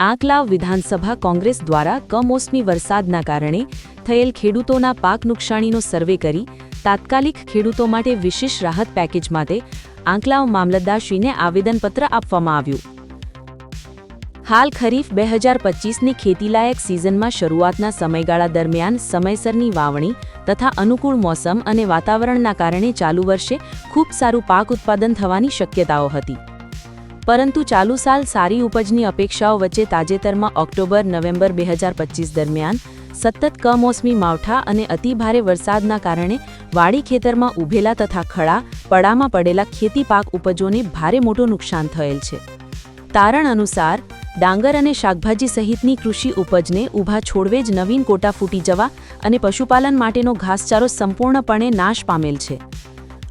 આંકલાવ વિધાનસભા કોંગ્રેસ દ્વારા કમોસમી વરસાદના કારણે થયેલ ખેડૂતોના પાક નુકસાનીનો સર્વે કરી તાત્કાલિક ખેડૂતો માટે વિશેષ રાહત પેકેજ માટે આંકલાવ મામલતદારશ્રીને આવેદનપત્ર આપવામાં આવ્યું. હાલ ખરીફ બે હજાર પચીસની ખેતીલાયક સિઝનમાં શરૂઆતના સમયગાળા દરમિયાન સમયસરની વાવણી તથા અનુકૂળ મોસમ અને વાતાવરણના કારણે ચાલુ વર્ષે ખૂબ સારું પાક ઉત્પાદન થવાની શક્યતાઓ હતી. પરંતુ ચાલુ સાલ સારી ઉપજની અપેક્ષાઓ વચ્ચે તાજેતરમાં ઓક્ટોબર, નવેમ્બર બે હજાર પચીસ દરમિયાન સતત કમોસમી માવઠા અને અતિભારે વરસાદના કારણે વાડી ખેતરમાં ઊભેલા તથા ખડા પડામાં પડેલા ખેતી પાક ઉપજોને ભારે મોટું નુકસાન થયેલ છે. તારણ અનુસાર, ડાંગર અને શાકભાજી સહિતની કૃષિ ઉપજને ઊભા છોડવે જ નવીન કોટા ફૂટી જવા અને પશુપાલન માટેનો ઘાસચારો સંપૂર્ણપણે નાશ પામેલ છે.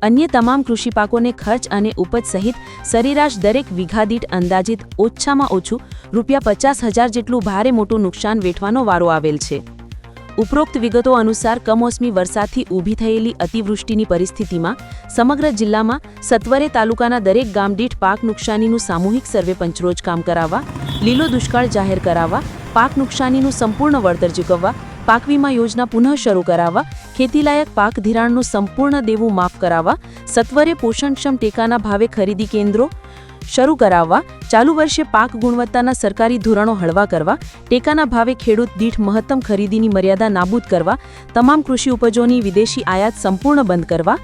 અન્ય તમામ કૃષિ પાકોને ખર્ચ અને ઉપજ સહિત સરેરાશ દરેક વીઘા દીઠ અંદાજિત ઓછામાં ઓછું રૂપિયા પચાસ હજાર જેટલું ભારે મોટું નુકસાન વેઠવાનો વારો આવેલ છે. ઉપરોક્ત વિગતો અનુસાર કમોસમી વરસાદથી ઊભી થયેલી અતિવૃષ્ટિની પરિસ્થિતિમાં સમગ્ર જિલ્લામાં સત્વરે તાલુકાના દરેક ગામ દીઠ પાક નુકસાનીનું સામૂહિક સર્વે પંચરોજ કામ કરાવવા, લીલો દુષ્કાળ જાહેર કરાવવા, પાક નુકસાનીનું સંપૂર્ણ વળતર ચૂકવવા, પાક વીમા યોજના પુનઃ શરૂ કરાવવા ખેતીલાયક પાક ધિરાણનું સંપૂર્ણ દેવું માફ કરાવવા, સત્વરે પોષણક્ષમ ટેકાના ભાવે ખરીદી કેન્દ્રો શરૂ કરાવવા, ચાલુ વર્ષે પાક ગુણવત્તાના સરકારી ધોરણો હળવા કરવા, ટેકાના ભાવે ખેડૂત દીઠ મહત્તમ ખરીદીની મર્યાદા નાબૂદ કરવા, તમામ કૃષિ ઉપજોની વિદેશી આયાત સંપૂર્ણ બંધ કરવા,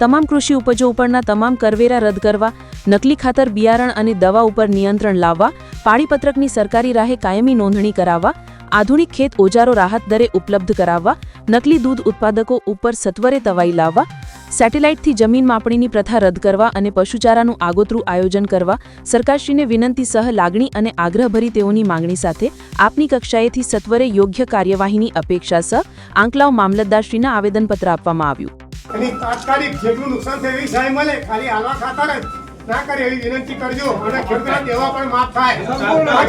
તમામ કૃષિ ઉપજો ઉપરના તમામ કરવેરા રદ કરવા, નકલી ખાતર બિયારણ અને દવા ઉપર નિયંત્રણ લાવવા પાળીપત્રકની સરકારી રાહે કાયમી નોંધણી કરાવવા આધુનિક ખેત ઓજારો રાહત દરે ઉપલબ્ધ કરાવવા, નકલી દૂધ ઉત્પાદકો ઉપર સત્વરે તવાઈ લાવવા, સેટેલાઇટથી જમીન માપણીની પ્રથા રદ કરવા અને પશુચારાનું આગોતરું આયોજન કરવા, સરકારશ્રીને વિનંતી સહ લાગણી અને આગ્રહભરી તેઓની માંગણી સાથે આપની કક્ષાએથી સત્વરે યોગ્ય કાર્યવાહીની અપેક્ષા સહ આંકલાવ મામલતદારશ્રીના આવેદનપત્ર આપવામાં આવ્યું. તાત્કાલિક જેટલું નુકસાન થયું સહાય મળે, ખાલી હાલવા ખાતા જ. ના કરે એવી વિનંતી કરજો અને ખેડૂતોના દેવા પણ માફ થાય.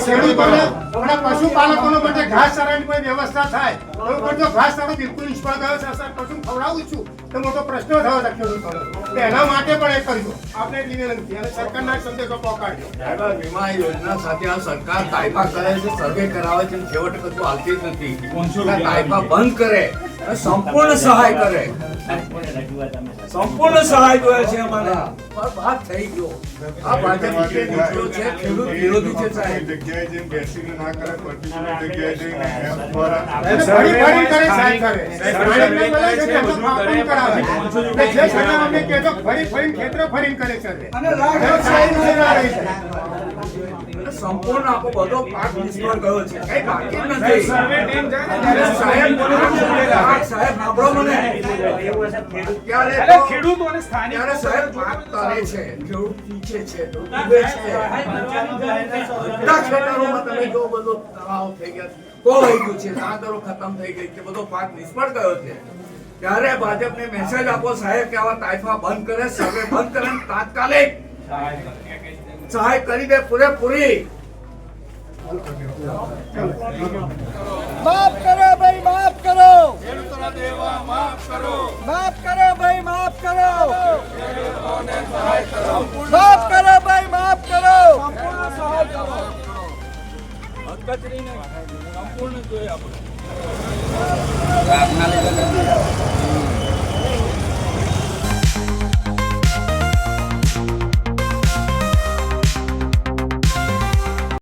ખેડૂતોને અને પશુપાલકોનો માટે ઘાસ ચારાની કોઈ વ્યવસ્થા થાય. બરોબર જો ઘાસ ચારો બિલકુલ નિષ્ફળ ગયો છે. સર પશુ ખવડાવું છું. તો મોટો પ્રશ્ન થયો છે ખેડૂતોનો. એના માટે પણ એ કરજો. આપણે એટલી વિનંતી. અને સરકારના સંદેશો પહોંચાડજો વીમા યોજના સાથે આ સરકાર કાયદા કરે છે સર્વે કરાવે છે છેવટે કશું હાલતી જ નથી. આ બંધ કરે સંપૂર્ણ સહાય કરે. સંપૂર્ણ સહાય કરે છે અમારે. પર થઈ ગયો આ ભાજપ જે નીકળ્યો છે ખેડૂત વિરોધી છે સાહેબ જગ્યાએ જઈને બેસીને ના કરે પર્ટિક્યુલર જગ્યાએ જઈને એપ દ્વારા ફરી ફરી કરે સહાય કરે જે અમને ફરી ફરીને કરે રહી છે. સંપૂર્ણ આપણો બધો પાક નિષ્ફળ ગયો છે. કઈ બાકી નથી. સાહેબ સાહેબ સાંભળો મને. ત્યારે ખેડૂતોને સ્થાનિક ત્યારે સાહેબ પાક તરે છે. ખેડૂત પીછે છે ડૂબે છે. બધા ખેતરોમાં તમે જો બધો તળાવ થઈ ગયા છે. ખતમ થઈ ગઈ છે. બધો પાક નિષ્ફળ ગયો છે. ત્યારે ભાજપને મેસેજ આપો સાહેબ કે આવા તાઇફા બંધ કરે સર્વે બંધ કરે તાત્કાલિક. સહાય કરી દે પૂરેપૂરી. માફ કરો ભાઈ માફ કરો. માફ કરો ભાઈ માફ કરો. માફ કરો ભાઈ માફ કરો. સંપૂર્ણ જોઈએ આપણે.